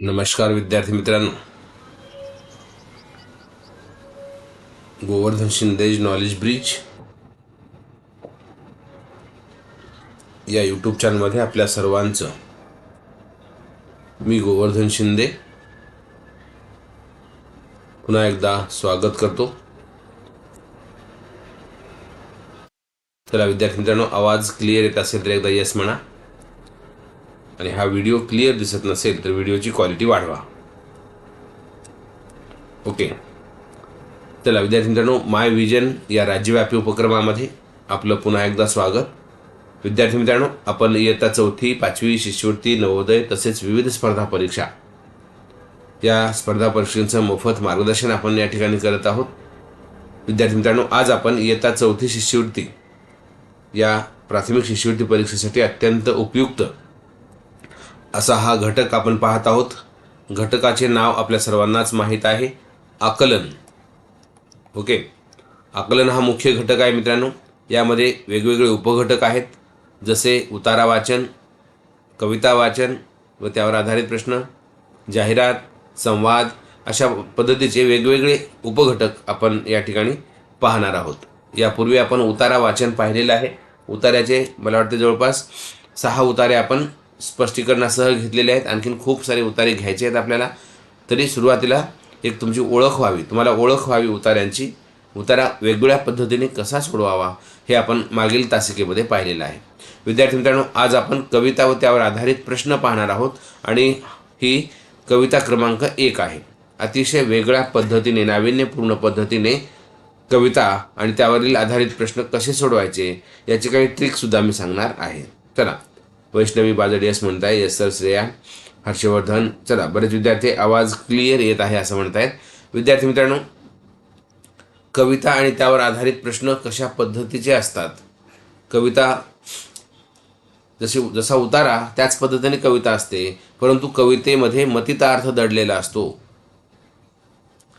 नमस्कार विद्यार्थी मित्रांनो. गोवर्धन शिंदेज नॉलेज ब्रिज या यूट्यूब चॅनलमध्ये आपल्या सर्वांचं मी गोवर्धन शिंदे पुन्हा एकदा स्वागत करतो. चला विद्यार्थी मित्रांनो आवाज क्लिअर येत असेल तर एकदा येस म्हणा. आणि हा व्हिडिओ क्लिअर दिसत नसेल तर व्हिडिओची क्वालिटी वाढवा. ओके. चला विद्यार्थी मित्रांनो माय विजन या राज्यव्यापी उपक्रमामध्ये आपलं पुन्हा एकदा स्वागत. विद्यार्थी मित्रांनो आपण इयत्ता चौथी पाचवी शिष्यवृत्ती नवोदय तसेच विविध स्पर्धा परीक्षा या स्पर्धा परीक्षांचं मोफत मार्गदर्शन आपण या ठिकाणी करत आहोत. विद्यार्थी मित्रांनो आज आपण इयत्ता चौथी शिष्यवृत्ती या प्राथमिक शिष्यवृत्ती परीक्षेसाठी अत्यंत उपयुक्त असा हा घटक आपण पाहत आहोत. घटकाचे नाव आपल्या सर्वांनाच माहीत आहे. आकलन. ओके? आकलन हा मुख्य घटक आहे मित्रांनो. यामध्ये वेगवेगळे उपघटक आहेत. जसे उतारा वाचन कविता वाचन व त्यावर आधारित प्रश्न जाहिरात संवाद अशा पद्धतीचे वेगवेगळे उपघटक आपण या ठिकाणी पाहणार आहोत. यापूर्वी आपण उतारा वाचन पाहिलेलं आहे. उतार्याचे मला वाटते जवळपास सहा उतारे आपण स्पष्टीकरणासह घेतलेले आहेत. आणखीन खूप सारे उतारे घ्यायचे आहेत आपल्याला. तरी सुरुवातीला एक तुमची ओळख व्हावी. तुम्हाला ओळख व्हावी उतार्यांची उतारा वेगवेगळ्या पद्धतीने कसा सोडवावा हे आपण मागील तासिकेमध्ये पाहिलेलं आहे. विद्यार्थी मित्रांनो आज आपण कविता व त्यावर आधारित प्रश्न पाहणार आहोत आणि ही कविता क्रमांक एक आहे. अतिशय वेगळ्या पद्धतीने नाविन्यपूर्ण पद्धतीने कविता आणि त्यावरील आधारित प्रश्न कसे सोडवायचे याची काही ट्रिकसुद्धा मी सांगणार आहे. चला. वैष्णवी बाजडे यस म्हणत म्हणताय यस सर श्रेया. हर्षवर्धन चला बरेच विद्यार्थी आवाज क्लिअर येत आहे असं म्हणतायत. विद्यार्थी मित्रांनो कविता आणि त्यावर आधारित प्रश्न कशा पद्धतीचे असतात? कविता जशी जसा उतारा त्याच पद्धतीने कविता असते परंतु कवितेमध्ये मतिता अर्थ दडलेला असतो.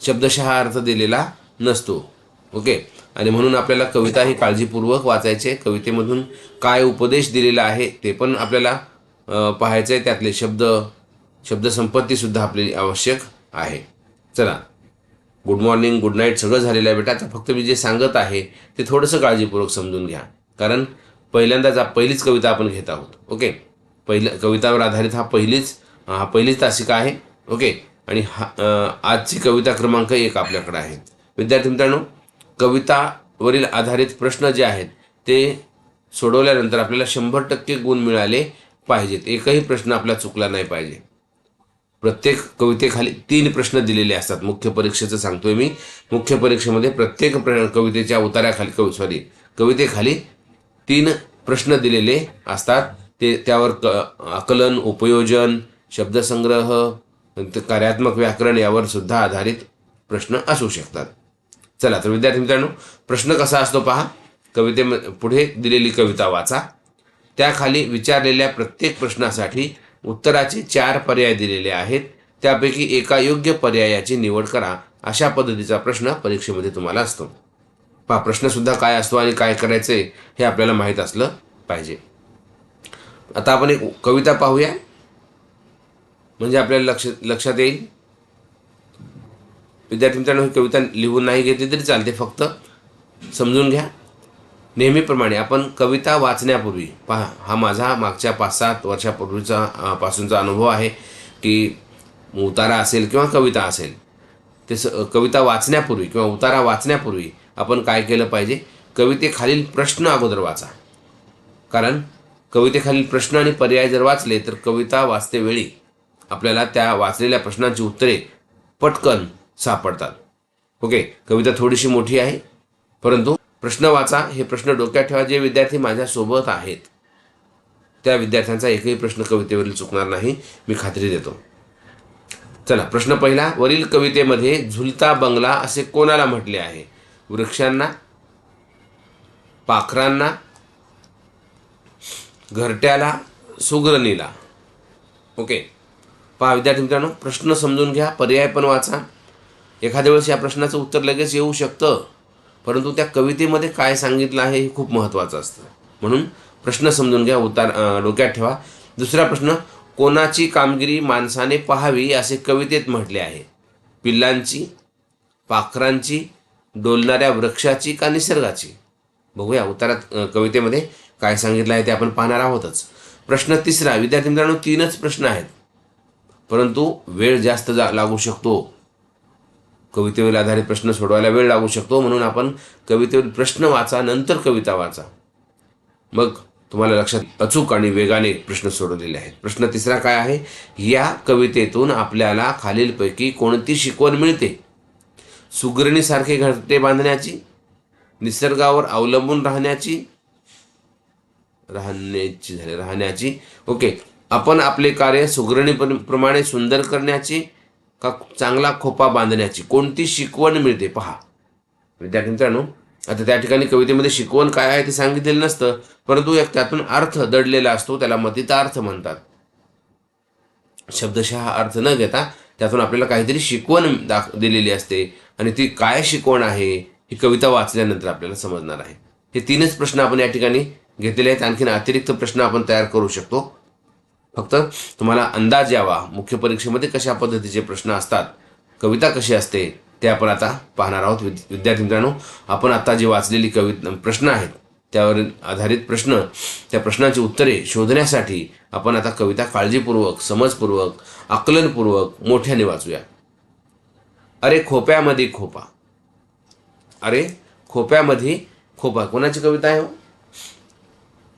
शब्दशः अर्थ दिलेला नसतो. ओके? आणि म्हणून आपल्याला कविता ही काळजीपूर्वक वाचायचे. कवितेमधून काय उपदेश दिलेला आहे ते पण आपल्याला पाहायचं आहे त्यातले शब्द शब्दसंपत्तीसुद्धा आपली आवश्यक आहे. चला. गुड मॉर्निंग गुड नाईट सगळं झालेलं आहे बेटा. आता फक्त मी जे सांगत आहे ते थोडंसं काळजीपूर्वक समजून घ्या. कारण पहिल्यांदाच पहिलीच कविता आपण घेत आहोत. ओके? पहिलं कवितावर आधारित हा पहिलीच हा पहिलीच तासिका आहे. ओके? आणि हा आजची कविता क्रमांक एक आपल्याकडे आहे. विद्यार्थी मित्रांनो कवितावरील आधारित प्रश्न जे आहेत ते सोडवल्यानंतर आपल्याला शंभर टक्के गुण मिळाले पाहिजेत. एकही प्रश्न आपला चुकला नाही पाहिजे. प्रत्येक कवितेखाली तीन प्रश्न दिलेले असतात. मुख्य परीक्षेचं सांगतोय मी. मुख्य परीक्षेमध्ये प्रत्येक प्र कवितेच्या उताऱ्याखाली कवि सॉरी कवितेखाली तीन प्रश्न दिलेले असतात. ते त्यावर क आकलन उपयोजन शब्दसंग्रह कार्यात्मक व्याकरण यावर सुद्धा आधारित प्रश्न असू शकतात. चला तर विद्यार्थी मित्रांनो प्रश्न कसा असतो पहा. कविते पुढे दिलेली कविता वाचा. त्याखाली विचारलेल्या प्रत्येक प्रश्नासाठी उत्तराचे चार पर्याय दिलेले आहेत. त्यापैकी एका योग्य पर्यायाची निवड करा. अशा पद्धतीचा प्रश्न परीक्षेमध्ये तुम्हाला असतो. पहा प्रश्नसुद्धा काय असतो आणि काय करायचे हे आपल्याला माहीत असलं पाहिजे. आता आपण एक कविता पाहूया. म्हणजे आपल्याला लक्ष लक्षात येईल. विद्यार्थी मित्रांनो ही कविता लिहून नाही घेतली तरी चालते. फक्त समजून घ्या. नेहमीप्रमाणे आपण कविता वाचण्यापूर्वी पहा हा माझा मागच्या पाच सात वर्षापूर्वीचा पासूनचा अनुभव आहे की उतारा असेल किंवा कविता असेल ते स कविता वाचण्यापूर्वी किंवा उतारा वाचण्यापूर्वी आपण काय केलं पाहिजे? कवितेखालील प्रश्न अगोदर वाचा. कारण कवितेखालील प्रश्न आणि पर्याय जर वाचले तर कविता वाचतेवेळी आपल्याला त्या वाचलेल्या प्रश्नांची उत्तरे पटकन सापडतात. ओके कविता थोडीशी मोठी आहे परंतु प्रश्न वाचा हे प्रश्न डोक्यात ठेवा जे विद्यार्थी माझ्यासोबत आहेत. त्या विद्यार्थ्यांचा एकही प्रश्न कवितेवरील चुकणार नाही मी खात्री देतो. चला प्रश्न पहिला वरील कवितेमध्ये झुलता बंगला असे कोणाला म्हटले आहे? वृक्षांना पाखरांना घरट्याला सुग्रणीला. ओके पहा विद्यार्थी मित्रांनो प्रश्न समजून घ्या पर्याय पण वाचा. एखाद्या वेळेस या प्रश्नाचं उत्तर लगेच येऊ शकतं. परंतु त्या कवितेमध्ये काय सांगितलं आहे हे खूप महत्त्वाचं असतं. म्हणून प्रश्न समजून घ्या उतार डोक्यात ठेवा. दुसरा प्रश्न कोणाची कामगिरी माणसाने पाहावी असे कवितेत म्हटले आहे? पिल्लांची पाखरांची डोलणाऱ्या वृक्षाची का निसर्गाची? बघूया उतारात कवितेमध्ये काय सांगितलं आहे ते आपण पाहणार आहोतच. प्रश्न तिसरा विद्यार्थी मित्रांनो तीनच प्रश्न आहेत. परंतु वेळ जास्त जा लागू शकतो. कवितेवर आधारित प्रश्न सोडवायला वेळ लागू शकतो म्हणून आपण कवितेवर प्रश्न वाचा नंतर कविता वाचा. मग तुम्हाला लक्षात अचूक आणि वेगाने प्रश्न सोडवलेले आहेत. प्रश्न तिसरा काय आहे? या कवितेतून आपल्याला खालीलपैकी कोणती शिकवण मिळते? सुगरणीसारखे घरटे बांधण्याची निसर्गावर अवलंबून राहण्याची राहण्याची झाले राहण्याची. ओके. आपण आपले कार्य सुगरणी प्रमाणे सुंदर करण्याची का चांगला खोपा बांधण्याची. कोणती शिकवण मिळते? पहा. विद्यार्थी मित्रांनो आता त्या ठिकाणी कवितेमध्ये शिकवण काय आहे ते सांगितलेलं नसतं परंतु एक त्यातून अर्थ दडलेला असतो त्याला मतितार्थ म्हणतात. शब्दशः अर्थ न घेता त्यातून आपल्याला काहीतरी शिकवण दाख दिलेली असते. आणि ती काय शिकवण आहे ही कविता वाचल्यानंतर आपल्याला समजणार आहे. हे तीनच प्रश्न आपण या ठिकाणी घेतलेले आहेत. आणखीन अतिरिक्त प्रश्न आपण तयार करू शकतो. फक्त तुम्हाला अंदाज यावा. मुख्य परीक्षेमध्ये कशा पद्धतीचे प्रश्न असतात कविता कशी असते ते आपण आता पाहणार आहोत. विद- विद्यार्थी मित्रांनो आपण आता जी वाचलेली कवि प्रश्न आहेत त्यावर आधारित प्रश्न त्या प्रश्नांची उत्तरे शोधण्यासाठी आपण आता कविता काळजीपूर्वक समजपूर्वक आकलनपूर्वक मोठ्याने वाचूया. अरे खोप्यामध्ये खोपा. अरे खोप्यामध्ये खोपा. कोणाची कविता आहे हो?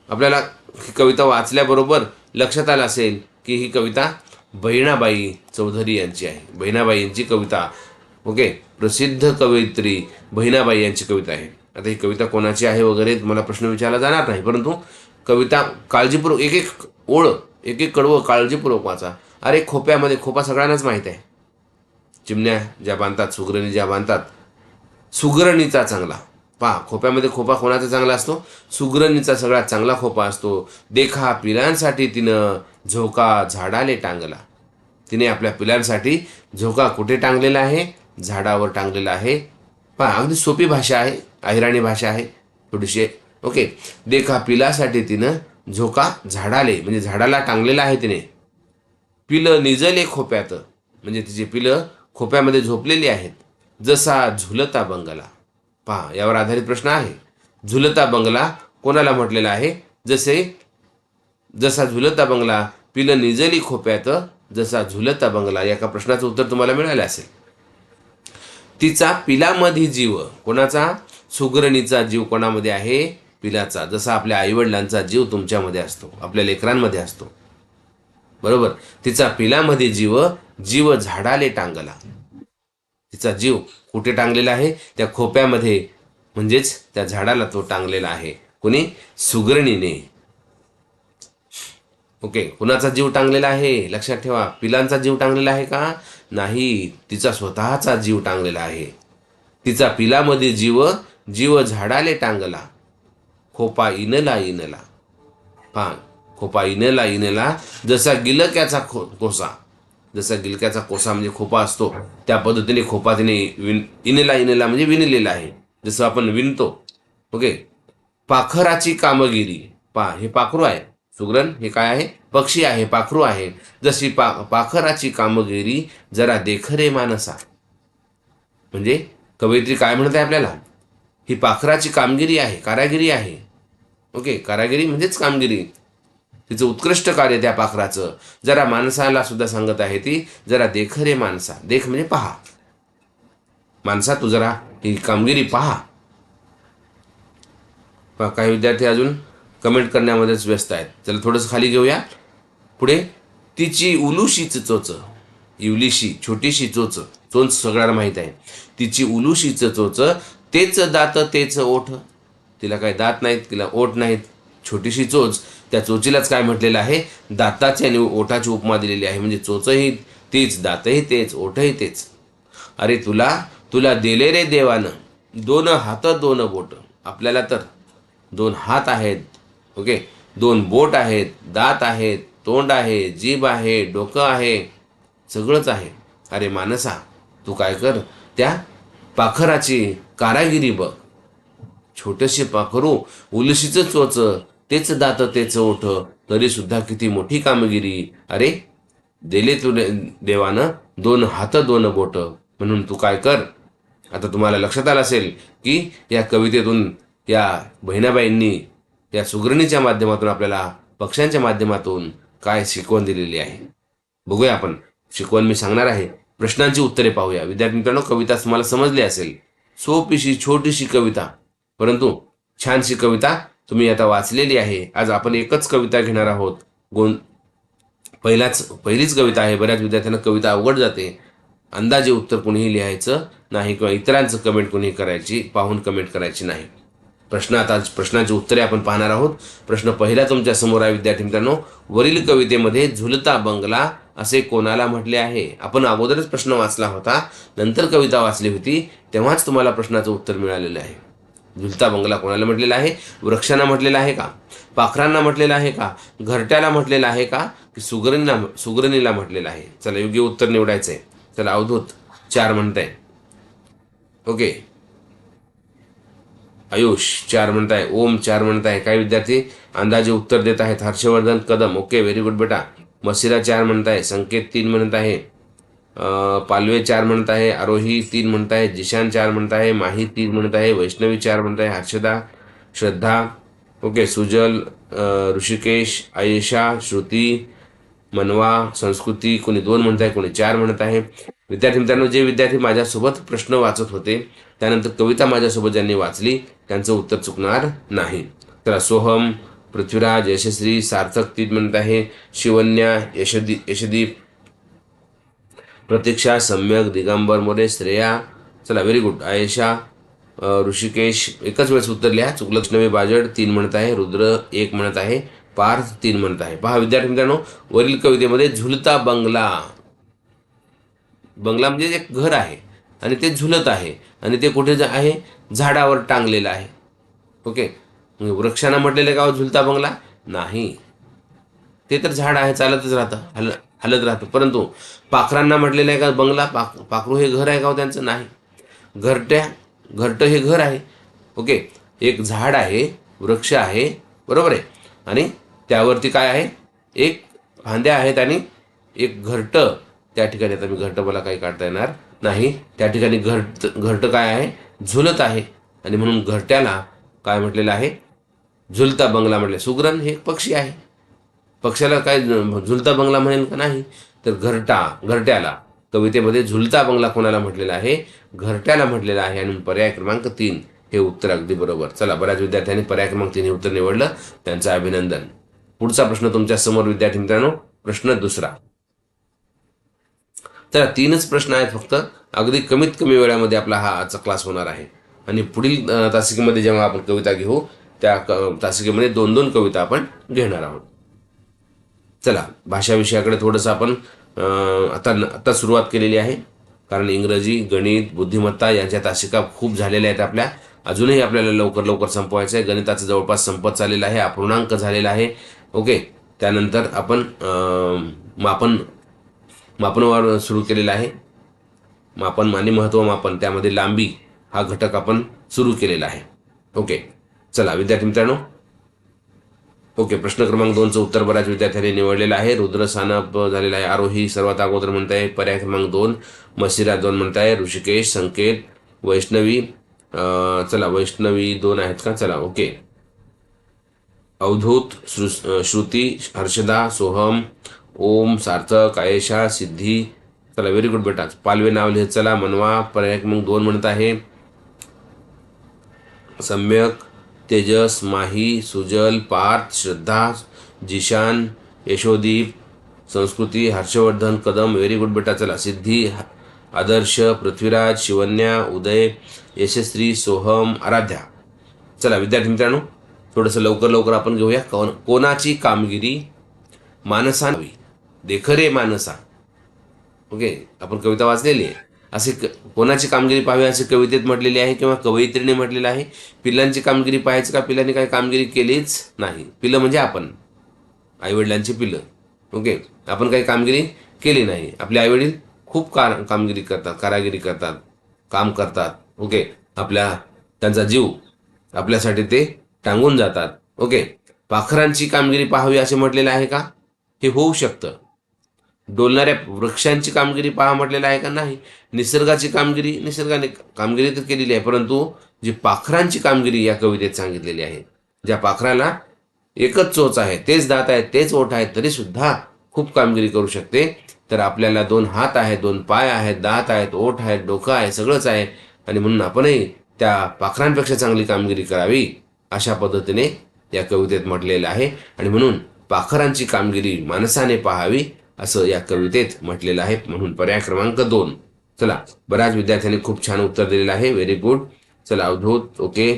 आपल्याला ही कविता वाचल्याबरोबर लक्षात आलं असेल की ही कविता बहिणाबाई चौधरी यांची आहे. बहिणाबाई यांची कविता. ओके? प्रसिद्ध कवयित्री बहिणाबाई यांची कविता आहे. आता ही कविता कोणाची आहे वगैरे मला प्रश्न विचारला जाणार नाही परंतु कविता काळजीपूर्वक एक एक ओळ एक एक कडवं काळजीपूर्वक वाचा. अरे खोप्यामध्ये खोपा सगळ्यांनाच माहीत आहे. चिमण्या ज्या बांधतात सुगरणी ज्या बांधतात सुगरणीचा चांगला. पहा खोप्यामध्ये खोपा कोणाचा चांगला असतो? सुग्रणीचा सगळ्यात चांगला खोपा असतो. देखा पिलांसाठी तिनं झोका झाडाले टांगला. तिने आपल्या पिलांसाठी झोका कुठे टांगलेला आहे? झाडावर टांगलेला आहे. पहा अगदी सोपी भाषा आहे अहिराणी भाषा आहे थोडीशी. ओके देखा पिलासाठी तिनं झोका झाडाले म्हणजे झाडाला टांगलेला आहे तिने. पिलं निजले खोप्यात म्हणजे तिची पिलं खोप्यामध्ये झोपलेली आहेत. जसा झुलता बंगला. पहा यावर आधारित प्रश्न आहे. झुलता बंगला कोणाला म्हटलेला आहे? जसे जसा झुलता बंगला पिलं निजली खोप्यात जसा झुलता बंगला या एका प्रश्नाचं उत्तर तुम्हाला मिळालं असेल. तिचा पिलामध्ये जीव कोणाचा? सुगरणीचा जीव कोणामध्ये आहे? पिलाचा जसा आपल्या आईवडिलांचा जीव तुमच्यामध्ये असतो आपल्या लेकरांमध्ये असतो. बरोबर? तिचा पिलामध्ये जीव जीव झाडाले टांगला. तिचा जीव कुठे टांगलेला आहे? त्या खोप्यामध्ये. म्हणजेच त्या झाडाला तो टांगलेला आहे. कुणी? सुगरणीने. ओके कुणाचा जीव टांगलेला आहे? लक्षात ठेवा. पिलांचा जीव टांगलेला आहे का? नाही तिचा स्वतःचा जीव टांगलेला आहे. तिचा पिलामध्ये जीव जीव झाडाले टांगला. खोपा इनला इनला. पहा खोपा इनला इनला. जसा गिलक्याचा खो कोसा. जसा गिलक्याचा कोसा म्हणजे खोपा असतो त्या पद्धतीने खोपा तिने विन इनला इनला म्हणजे विणलेला आहे. जसं आपण विणतो ओके? पाखराची कामगिरी पा हे पाखरू आहे. सुगरण हे काय आहे? पक्षी आहे पाखरू आहे. जशी पा पाखराची कामगिरी जरा देखरे मानसा. म्हणजे कवयित्री काय म्हणत आहे आपल्याला? ही पाखराची कामगिरी आहे कारागिरी आहे. ओके? कारागिरी म्हणजेच कामगिरी. तिचं उत्कृष्ट कार्य त्या पाखराचं. जरा माणसाला सुद्धा सांगत आहे ती जरा देख रे माणसा. देख म्हणजे पहा. माणसा तू जरा ही कामगिरी पहा. काही विद्यार्थी अजून कमेंट करण्यामध्येच व्यस्त आहेत. चला थोडंसं खाली घेऊया. पुढे तिची उलुशीच चोच. इवलीशी छोटीशी चोच. चोच सगळ्यांना माहीत आहे. तिची उलुशीच चोच. तेच दात तेच ओठ. तिला काही दात नाहीत तिला ओठ नाहीत. छोटीशी चोच. त्या चोचीलाच काय म्हटलेलं आहे? दाताची आणि ओठाची उपमा दिलेली आहे. म्हणजे चोचही तीच दातही तेच ओठही तेच. अरे तुला तुला दिले रे देवानं. दोन हात दोन बोट. आपल्याला तर दोन हात आहेत. ओके? दोन बोट आहेत. दात आहेत तोंड आहे जीभ आहे डोकं आहे. सगळंच आहे. अरे मानसा तू काय कर? त्या पाखराची कारागिरी बघ. छोटेसे पाखरू उलशीचं चोच तेच दात तेच ओठ तरी सुद्धा किती मोठी कामगिरी. अरे दिले तुले देवानं दोन हात दोन बोट. म्हणून तू काय कर? आता तुम्हाला लक्षात आलं असेल की या कवितेतून या बहिणाबाईंनी या सुगरणीच्या माध्यमातून आपल्याला पक्ष्यांच्या माध्यमातून काय शिकवण दिलेली आहे? बघूया आपण. शिकवण मी सांगणार आहे. प्रश्नांची उत्तरे पाहूया. विद्यार्थी मित्रांनो कविता तुम्हाला समजली असेल. सोपीशी छोटीशी कविता. परंतु छानशी कविता तुम्ही आता वाचलेली आहे. आज आपण एकच कविता घेणार आहोत. गों पहिलाच पहिलीच कविता आहे. बऱ्याच विद्यार्थ्यांना कविता अवघड जाते. अंदाजे उत्तर कोणीही लिहायचं नाही किंवा इतरांचं कमेंट कोणी करायची पाहून कमेंट करायची नाही. प्रश्न आता प्रश्नाची उत्तरे आपण पाहणार आहोत. प्रश्न पहिला तुमच्यासमोर आहे विद्यार्थी मित्रांनो. वरील कवितेमध्ये झुलता बंगला असे कोणाला म्हटले आहे? आपण अगोदरच प्रश्न वाचला होता. नंतर कविता वाचली होती. तेव्हाच तुम्हाला प्रश्नाचं उत्तर मिळालेलं आहे. झुलता बंगला कोणाला म्हटलेला आहे? वृक्षांना म्हटलेला आहे का? पाखरांना म्हटलेला आहे का? घरट्याला म्हटलेला आहे का? की सुगरणीला सुगरणीला म्हटलेलं आहे? चला योग्य उत्तर निवडायचं आहे चला अवधूत. चार म्हणताय. ओके. आयुष चार म्हणताय. ओम चार म्हणताय. काय विद्यार्थी? अंदाजे उत्तर देत आहेत. Harshvardhan Kadam. Okay very good बेटा. मसिरा चार म्हणताय. संकेत तीन म्हणत आहे. पालवे चार म्हणत आहे आरोही तीन म्हणत आहे जिशान चार म्हणत आहे माही तीन म्हणत आहे वैष्णवी चार म्हणत आहे हर्षदा श्रद्धा ओके सुजल ऋषिकेश आयशा श्रुती मनवा संस्कृती कोणी दोन म्हणत आहे कोणी चार म्हणत आहे. विद्यार्थी मित्रांनो जे विद्यार्थी माझ्यासोबत प्रश्न वाचत होते त्यानंतर कविता माझ्यासोबत ज्यांनी वाचली त्यांचं उत्तर चुकणार नाही. तर सोहम पृथ्वीराज यशश्री सार्थक तीन म्हणत आहे शिवन्या यशदी यशदीप प्रतीक्षा सम्यक दिगंबर मोरे श्रेया चला व्हेरी गुड आयशा ऋषिकेश एकच वेळेस उत्तर लिहा. चुकलक्ष्मी बाजड तीन म्हणत आहे. रुद्र एक म्हणत आहे. पार्थ तीन म्हणत आहे. पहा विद्यार्थी मित्रांनो वरील कवितेमध्ये झुलता बंगला. बंगला म्हणजे एक घर आहे आणि ते झुलत आहे आणि ते कुठे जा- आहे? झाडावर टांगलेलं आहे. ओके? म्हणजे वृक्षांना म्हटलेलं का हो, झुलता बंगला? नाही. ते तर झाड आहे चालतच राहतं. हल हलत राहतं. परंतु पाखरांना म्हटलेलं आहे का बंगला पाक पाखरू हे घर आहे का हो त्यांचं? नाही. घरट्या घरटं हे घर आहे. ओके. एक झाड आहे वृक्ष आहे. बरोबर आहे. आणि त्यावरती काय आहे? एक फांद्या आहेत आणि एक घरटं. त्या ठिकाणी आता मी घरटं मला काही काढता येणार नाही. त्या ठिकाणी घरट घरटं काय आहे? झुलत आहे. आणि म्हणून घरट्याला काय म्हटलेलं आहे? झुलता बंगला म्हटले. सुगरण हे एक पक्षी आहे. पक्षाला काय झुलता बंगला म्हणेल का नाही? तर घरटा घरट्याला. कवितेमध्ये झुलता बंगला कोणाला म्हटलेला आहे? घरट्याला म्हटलेला आहे. आणि पर्याय क्रमांक तीन हे उत्तर अगदी बरोबर. चला बऱ्याच विद्यार्थ्यांनी पर्याय क्रमांक तीन हे उत्तर निवडलं. त्यांचं अभिनंदन. पुढचा प्रश्न तुमच्यासमोर विद्यार्थी मित्रांनो. प्रश्न दुसरा. तर तीनच प्रश्न आहेत फक्त. अगदी कमीत कमी वेळामध्ये आपला हा आजचा क्लास होणार आहे. आणि पुढील तासिकेमध्ये जेव्हा आपण कविता घेऊ त्या क- तासिकेमध्ये दोन दोन कविता आपण घेणार आहोत. चला भाषा विषयाकडे थोडंसं आपण आता आता सुरुवात केलेली आहे. कारण इंग्रजी गणित बुद्धिमत्ता यांच्या तासिका खूप झालेल्या आहेत आपल्या. अजूनही आपल्याला लवकर लवकर संपवायचं आहे गणिताचं जवळपास संपत चाललेलं आहे अपूर्णांक झालेला आहे. ओके त्यानंतर आपण मापन मापनावर सुरू केलेलं आहे. मापन माने महत्त्व मापन त्यामध्ये लांबी हा घटक आपण सुरू केलेला आहे. ओके चला विद्यार्थी मित्रांनो ओके प्रश्न क्रमांक दोनचं उत्तर बऱ्याच विद्यार्थ्यांनी निवडलेलं आहे. रुद्र सानप झालेला आहे आरोही सर्वात अगोदर म्हणताय पर्याय क्रमांक दोन मसिरा दोन म्हणताय ऋषिकेश संकेत वैष्णवी चला वैष्णवी दोन आहेत का? चला ओके. अवधूत श्रु- श्रुती हर्षदा सोहम ओम सार्थक आयशा सिद्धी. चला व्हेरी गुड बेटा पालवे नाव लिहित चला मनवा पर्याय क्रमांक दोन म्हणत आहे. सम्यक तेजस माही सुजल पार्थ श्रद्धा जिशान यशोदीप संस्कृती हर्षवर्धन कदम व्हेरी गुड बेटा चला. सिद्धी आदर्श पृथ्वीराज शिवन्या उदय यशस्वी सोहम आराध्या. चला विद्यार्थी मित्रांनो थोडंसं लवकर लवकर आपण घेऊया. कोण कोणाची कामगिरी मानसा देखरे मानसा. ओके आपण कविता वाचलेली आहे. असे क कोणाची कामगिरी पाहावी असे कवितेत म्हटलेली आहे किंवा कवयित्रीने म्हटलेलं आहे? पिल्लांची कामगिरी पाहायचं का? पिल्लांनी काही कामगिरी केलीच नाही. पिल्लं म्हणजे आपण. आईवडिलांची पिल्लं. ओके? आपण काही कामगिरी केली नाही. आपले आईवडील खूप कार कामगिरी करतात कारागिरी करतात काम करतात. ओके? आपल्या त्यांचा जीव आपल्यासाठी ते टांगून जातात. ओके? पाखरांची कामगिरी पाहावी असे म्हटलेलं आहे का? हे होऊ शकतं. डोलणाऱ्या वृक्षांची कामगिरी पहा म्हटलेलं आहे का नाही? निसर्गाची कामगिरी निसर्गाने कामगिरी तर केलेली आहे परंतु जी पाखरांची कामगिरी या कवितेत सांगितलेली आहे ज्या पाखराला एकच चोच आहे तेच दात आहे तेच ओठ आहे तरी सुद्धा खूप कामगिरी करू शकते. तर आपल्याला दोन हात आहेत दोन पाय आहेत दात आहेत ओठ आहेत डोकं आहे सगळंच आहे. आणि म्हणून आपणही त्या पाखरांपेक्षा चांगली कामगिरी करावी अशा पद्धतीने या कवितेत म्हटलेलं आहे. आणि म्हणून पाखरांची कामगिरी माणसाने पाहावी असं या कवितेत म्हटलेलं आहे. म्हणून पर्याय क्रमांक दोन. चला बऱ्याच विद्यार्थ्यांनी खूप छान उत्तर दिलेलं आहे. व्हेरी गुड चला अवधूत. ओके.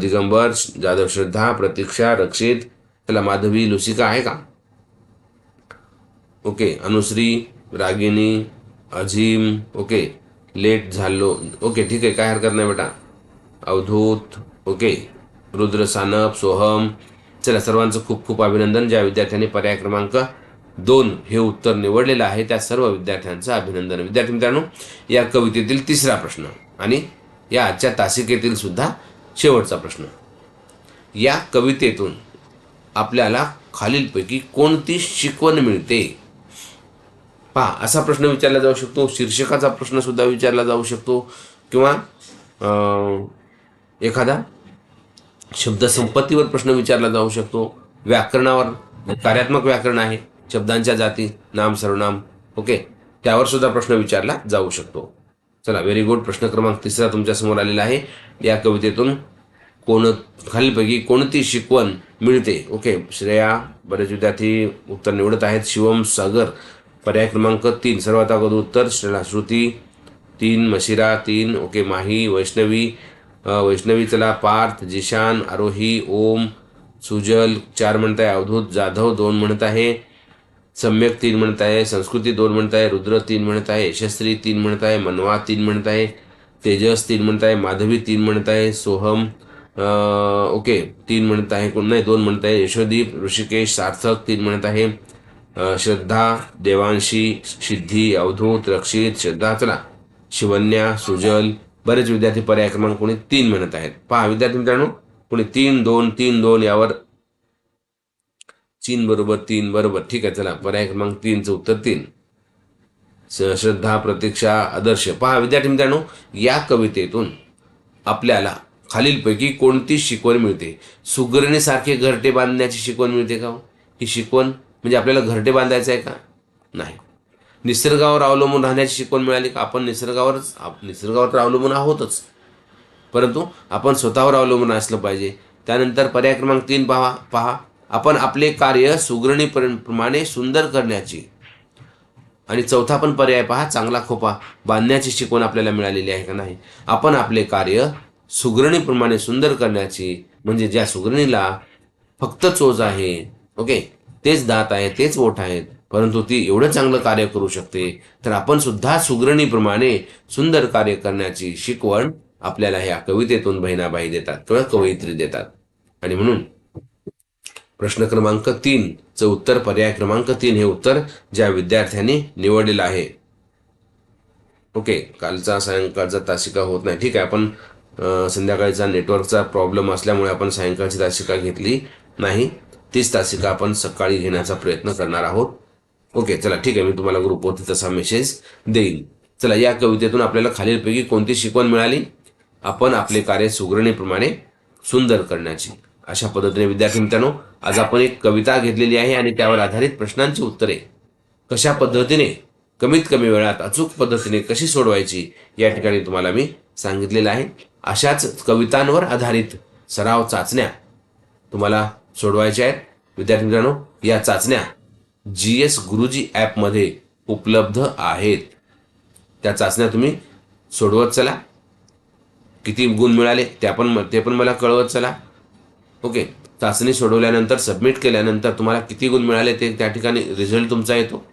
दिगंबर जाधव श्रद्धा प्रतीक्षा रक्षित. चला माधवी लुसिका आहे का? Okay. Anushree Ragini Azeem. Okay. Late झालो. ओके ठीक आहे. काय हरकत नाही बेटा. अवधूत. ओके. रुद्र सानप सोहम. चला सर्वांचं खूप खूप अभिनंदन. ज्या विद्यार्थ्यांनी पर्याय क्रमांक दोन हे उत्तर निवडलेलं आहे त्या सर्व विद्यार्थ्यांचं अभिनंदन. विद्यार्थी मित्रांनो या कवितेतील तिसरा प्रश्न आणि या आजच्या तासिकेतील सुद्धा शेवटचा प्रश्न. या कवितेतून आपल्याला खालीलपैकी कोणती शिकवण मिळते? पहा असा प्रश्न विचारला जाऊ शकतो शीर्षकाचा प्रश्न सुद्धा विचारला जाऊ शकतो किंवा अं, एखादा शब्दसंपत्तीवर प्रश्न विचारला जाऊ शकतो व्याकरणावर कार्यात्मक व्याकरण आहे शब्दांच्या जाती नाम सर्वनाम ओके? त्यावर सुद्धा प्रश्न विचारला जाऊ शकतो. चला व्हेरी गुड प्रश्न क्रमांक तिसरा तुमच्यासमोर आलेला आहे. या कवितेतून कोण खालीपैकी कोणती शिकवण मिळते? ओके श्रेया बरेच विद्यार्थी उत्तर निवडत आहेत. शिवम सागर पर्याय क्रमांक तीन. सर्वात अगोदर उत्तर श्रेला श्रुती तीन मशिरा तीन ओके माही वैष्णवी वैष्णवी चला पार्थ जिशान आरोही ओम सुजल चार म्हणत आहे अवधूत जाधव दोन म्हणत आहे. सम्यक तीन म्हणत आहे संस्कृती दोन म्हणत आहे रुद्र तीन म्हणत आहे यशस्वी तीन म्हणत आहे मनवा तीन म्हणत आहे तेजस तीन म्हणत आहे माधवी तीन म्हणत आहे सोहम ओके तीन म्हणत आहे कोण नाही दोन म्हणत आहे यशोदीप ऋषिकेश सार्थक तीन म्हणत आहे श्रद्धा देवांशी सिद्धी अवधूत रक्षित श्रद्धा चला शिवन्या सुजल बरेच विद्यार्थी पर्याय क्रमांक कोणी तीन म्हणत आहेत पहा विद्यार्थी मित्रांनो कोणी तीन दोन तीन दोन यावर चीन बरोबर तीन बरोबर. ठीक आहे चला. पर्याय क्रमांक तीनचं उत्तर तीन. स- श्रद्धा प्रतीक्षा आदर्श. पहा विद्यार्थी मित्रांनो या कवितेतून आपल्याला खालीलपैकी कोणती शिकवण मिळते? सुगरणीसारखे घरटे बांधण्याची शिकवण मिळते का हो? ही? शिकवण म्हणजे आपल्याला घरटे बांधायचं आहे का? नाही. निसर्गावर अवलंबून राहण्याची शिकवण मिळाली का? आपण निसर्गावरच आप- निसर्गावर तर अवलंबून आहोतच. परंतु आपण स्वतःवर अवलंबून असलं पाहिजे. त्यानंतर पर्याय क्रमांक तीन पहा पहा. आपण आपले कार्य सुगरणी प्रमाणे सुंदर करण्याची. आणि चौथा पण पर्याय पहा चांगला खोपा बांधण्याची शिकवण आपल्याला मिळालेली आहे का नाही? आपण आपले कार्य सुगरणीप्रमाणे सुंदर करण्याची म्हणजे ज्या सुगरणीला फक्त चोच आहे ओके तेच दात आहे तेच ओठ आहेत परंतु ती एवढं चांगलं कार्य करू शकते तर आपण सुद्धा सुगरणीप्रमाणे सुंदर कार्य करण्याची शिकवण आपल्याला ह्या कवितेतून बहिणाबाई देतात किंवा कवयित्री देतात. आणि म्हणून प्रश्न क्रमांक तीनचं उत्तर पर्याय क्रमांक तीन हे उत्तर ज्या विद्यार्थ्यांनी निवडलेलं आहे. ओके कालचा सायंकाळचा तासिका होत नाही. ठीक आहे आपण संध्याकाळचा नेटवर्कचा प्रॉब्लेम असल्यामुळे आपण सायंकाळची तासिका घेतली नाही. तीच तासिका आपण सकाळी घेण्याचा प्रयत्न करणार आहोत. ओके चला ठीक आहे मी तुम्हाला ग्रुपवरती तसा मेसेज देईन. चला या कवितेतून आपल्याला खालीलपैकी कोणती शिकवण मिळाली? आपण आपले कार्य सुगरणीप्रमाणे सुंदर करण्याची. अशा पद्धतीने विद्यार्थी मित्रांनो आज आपण एक कविता घेतलेली आहे आणि त्यावर आधारित प्रश्नांची उत्तरे. कशा पद्धतीने कमीत कमी वेळात अचूक पद्धतीने कशी सोडवायची या ठिकाणी तुम्हाला मी सांगितलेलं आहे. अशाच कवितांवर आधारित सराव चाचण्या तुम्हाला सोडवायच्या आहेत. विद्यार्थी मित्रांनो या चाचण्या जी एस गुरुजी ॲपमध्ये उपलब्ध आहेत. त्या चाचण्या तुम्ही सोडवत चला. किती गुण मिळाले त्या पण ते पण मला कळवत चला. ओके. चाचणी सोडवल्यानंतर सबमिट केल्यानंतर तुम्हाला किती गुण मिळाले ते त्या ठिकाणी रिझल्ट तुमचा येतो.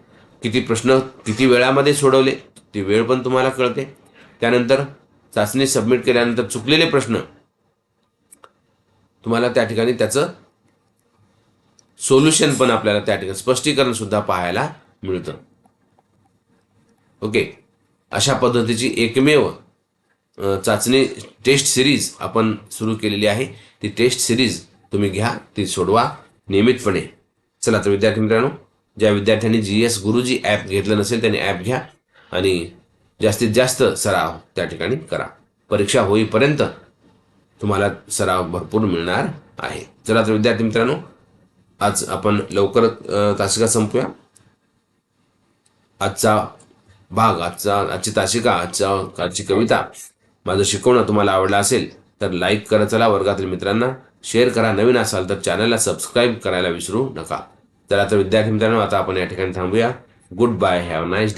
किती प्रश्न किती वेळामध्ये सोडवले ती वेळ पण तुम्हाला कळते. त्यानंतर चाचणी सबमिट केल्यानंतर चुकलेले प्रश्न तुम्हाला त्या ठिकाणी त्याचं सोल्युशन पण आपल्याला त्या ठिकाणी स्पष्टीकरण सुद्धा पाहायला मिळतं. ओके. अशा पद्धतीची एकमेव चाचणी टेस्ट सिरीज आपण सुरू केलेली आहे. ती टेस्ट सिरीज तुम्ही घ्या ती सोडवा नियमितपणे. चला तर विद्यार्थी मित्रांनो ज्या विद्यार्थ्यांनी जी एस गुरुजी ॲप घेतलं नसेल त्यांनी ॲप घ्या आणि जास्तीत जास्त सराव त्या ठिकाणी करा. परीक्षा होईपर्यंत तुम्हाला सराव भरपूर मिळणार आहे. चला तर विद्यार्थी मित्रांनो आज आपण लवकर तासिका संपूया. आजचा भाग आजचा आजची तासिका आजचा आजची कविता माझं शिकवणं तुम्हाला आवडलं असेल तर लाईक करा चला वर्गातील मित्रांना. शेअर करा. नवीन असाल तर चॅनलला सबस्क्राईब करायला विसरू नका. चला तर विद्यार्थी मित्रांनो आता आपण या ठिकाणी थांबूया. Good bye have nice